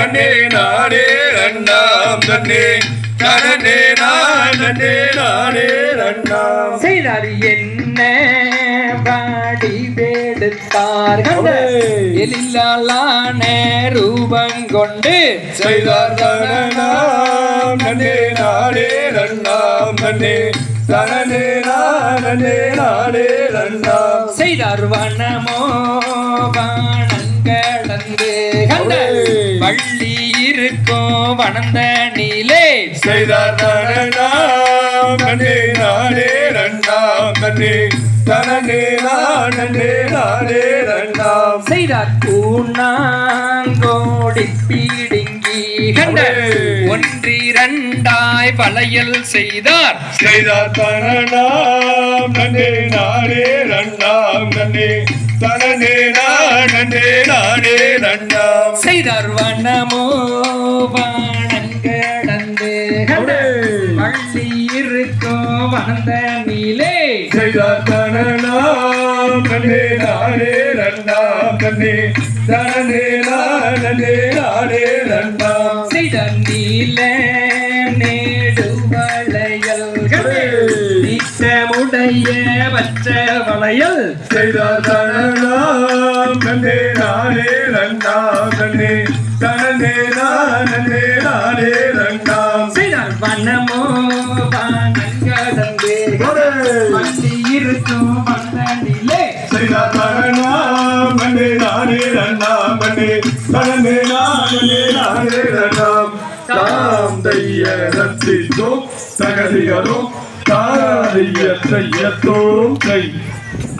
நன்னே நானே நன்னாம் நன்னே நன்னே நான் நானே நன்னாம் செய்தார் என்ன பாடி வேடுத்தார் கண்ட? எழிலாலான ரூபம் கொண்டு செய்தார் நன்னே நானே நன்னாம் நன்னே தனனே நானே நானே நன்னாம் செய்தார் வனமோ வானங்கடந்து கண்ட? வள்ளி இருக்கும் வனந்த நீலே. செய்தார் நன்னே நானே நன்னாம் நன்னே தனனே நானே நானே நன்னாம் செய்தார் கூண்ணாங்கோடி பீடிங்கி. கண்ட ஒன்றிரண்டாய் வளையல் செய்தார். செய்தார் தனநாம் நன்னே நானே நன்னாம் நன்னே தனனே நானே நானே நன்னாம் செய்தார் வனமோ வானங்கடந்து வள்ளி இருக்கும் வனந்த நீலே. செய்தார் தனநாம் நன்னே நானே நன்னாம் நன்னே. தனனே நானே நானே நீச்சமுடைய வச்ச வளையல் செய்தார் நன்னே நானே நன்னாம் நன்னே தனனே நானே நானே நன்னாம் செய்தார் வனமோ வானங்கடந்து இருக்கும் நீலே செய்தார் தனநாம் நன்னே நானே நன்னாம் நன்னே தனனே நானே நானே நன்னாம் தாம் தைய ரத்தித்தோம் தகதியரும் தாரிய தையத்தோம் கை